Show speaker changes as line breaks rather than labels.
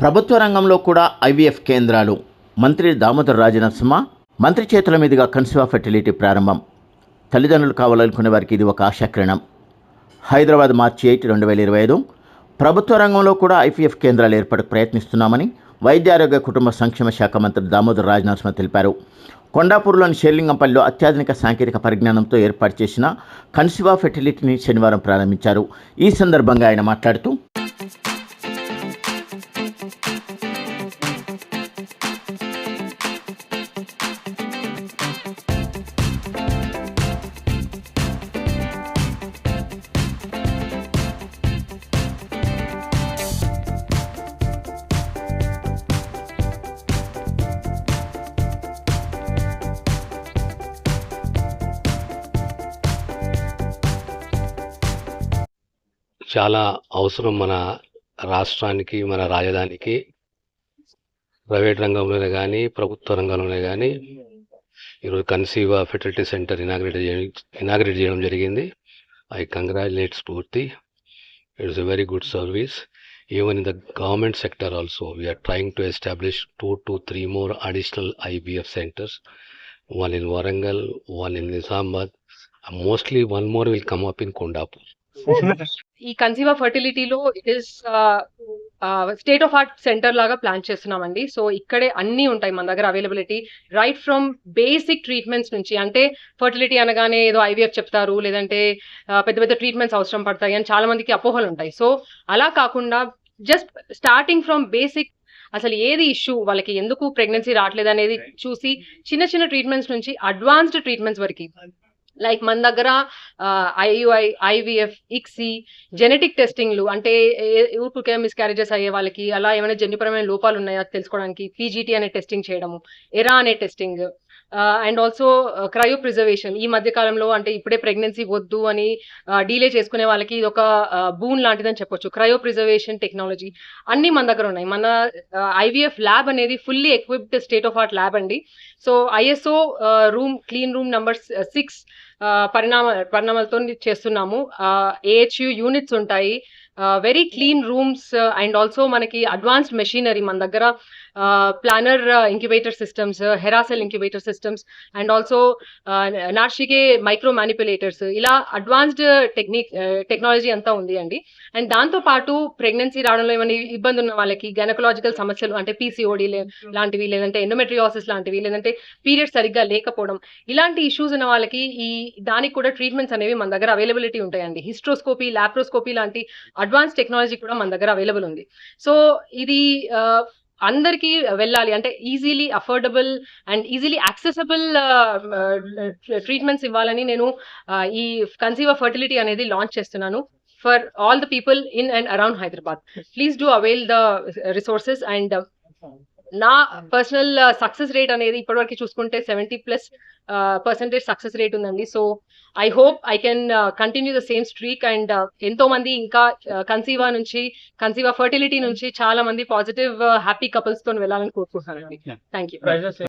ప్రభుత్వ రంగంలో కూడా ఐవీఎఫ్ కేంద్రాలు. మంత్రి దామోదర్ రాజనరసింహ మంత్రి చేతుల మీదుగా కన్సీవా ఫెర్టిలిటీ ప్రారంభం. తల్లిదండ్రులు కావాలనుకునే వారికి ఇది ఒక ఆశాకిరణం. హైదరాబాద్ మార్చి ఎయిట్ రెండు వేల ఇరవై ఐదు. ప్రభుత్వ రంగంలో కూడా ఐపీఎఫ్ కేంద్రాలు ఏర్పాటుకు ప్రయత్నిస్తున్నామని వైద్య ఆరోగ్య కుటుంబ సంక్షేమ శాఖ మంత్రి దామోదర్ రాజనరసింహ తెలిపారు. కొండాపూర్లోని షేర్లింగంపల్లిలో అత్యాధునిక సాంకేతిక పరిజ్ఞానంతో ఏర్పాటు చేసిన కన్సివా ఫెర్టిలిటీని శనివారం ప్రారంభించారు. ఈ సందర్భంగా ఆయన మాట్లాడుతూ
చాలా అవసరం మన రాష్ట్రానికి మన రాజధానికి. ప్రైవేట్ రంగంలోనే కానీ ప్రభుత్వ రంగంలోనే కానీ ఈరోజు కన్సీవ్ ఫెర్టిలిటీ సెంటర్ ఇనాగ్రేట్ చేయడం ఇనాగ్రేట్ చేయడం జరిగింది. I congratulate Spoorthi. It's a very good service. Even in the government sector also we are trying to establish two to three more additional IVF centres one in Warangal one in Nizamabad mostly one more will come up in Kondapur
ఈ కన్సీవర్ ఫర్టిలిటీలో it is state of art centre లాగా plan చేస్తున్నామండి. So ఇక్కడే అన్నీ ఉంటాయి మన దగ్గర availability right from basic treatments నుంచి అంటే ఫర్టిలిటీ అనగానే ఏదో ఐవీఎఫ్ చెప్తారు లేదంటే పెద్ద పెద్ద ట్రీట్మెంట్స్ అవసరం పడతాయి అని చాలా మందికి అపోహలు ఉంటాయి. సో అలా కాకుండా జస్ట్ స్టార్టింగ్ ఫ్రమ్ బేసిక్ అసలు ఏది ఇష్యూ వాళ్ళకి ఎందుకు ప్రెగ్నెన్సీ రావట్లేదు అనేది చూసి చిన్న చిన్న ట్రీట్మెంట్స్ నుంచి అడ్వాన్స్డ్ ట్రీట్మెంట్స్ వరకు. లైక్ మన దగ్గర ఐయుఐ ఐవిఎఫ్ ఇక్సి జెనెటిక్ టెస్టింగ్లు అంటే ఊరికే మిస్క్యారేజెస్ అయ్యే వాళ్ళకి అలా ఏమైనా జన్యుపరమైన లోపాలు ఉన్నాయో తెలుసుకోవడానికి? పీజీటీ అనే టెస్టింగ్ చేయడము ఎరా అనే testing and also cryopreservation ఈ మధ్య కాలంలో అంటే ఇప్పుడే ప్రెగ్నెన్సీ వద్దు అని డీలే చేసుకునే వాళ్ళకి ఇది ఒక బూన్ లాంటిదని చెప్పొచ్చు. Cryopreservation technology. అన్నీ మన దగ్గర ఉన్నాయి. మన ఐవీఎఫ్ ల్యాబ్ అనేది fully equipped state of art lab అండి. So ISO room clean room number six పరిణామ పరిణామాలతో చేస్తున్నాము. ఏహెచ్యు యూనిట్స్ ఉంటాయి. Very clean rooms and also మనకి అడ్వాన్స్డ్ మెషినరీ మన దగ్గర Planer incubator systems Heracell incubator systems and also Narishige micro manipulators ఇలా advanced technique technology అంతా ఉంది అండి. అండ్ దాంతో పాటు ప్రెగ్నెన్సీ రావడంలో ఏమైనా ఇబ్బంది ఉన్న వాళ్ళకి గైనకలాజికల్ సమస్యలు అంటే పీసీఓడి లాంటివి లేదంటే ఎండోమెట్రియాసిస్ లాంటివి లేదంటే పీరియడ్స్ సరిగ్గా లేకపోవడం ఇలాంటి ఇష్యూస్ ఉన్న వాళ్ళకి ఈ దానికి కూడా ట్రీట్మెంట్స్ అనేవి మన దగ్గర అవైలబిలిటీ ఉంటాయండి. హిస్ట్రోస్కోపీ లాప్రోస్కోపీ లాంటి అడ్వాన్స్ టెక్నాలజీ కూడా మన దగ్గర అవైలబుల్ ఉంది. సో ఇది అందరికీ వెళ్ళాలి. అంటే easily affordable and easily accessible treatments ఇవ్వాలని నేను ఈ కన్సీవర్ ఫర్టిలిటీ అనేది లాంచ్ చేస్తున్నాను for all the people in and around Hyderabad. Please do avail the resources and నా పర్సనల్ సక్సెస్ రేట్ అనేది ఇప్పటివరకు చూసుకుంటే seventy plus percentage success rate ఉందండి. So I hope I can continue the same streak and ఎంతో మంది ఇంకా కన్సీవా నుంచి కన్సీవా fertility నుంచి చాలా మంది పాజిటివ్ హ్యాపీ కపుల్స్తో వెళ్ళాలని కోరుకుంటున్నానండి. Thank you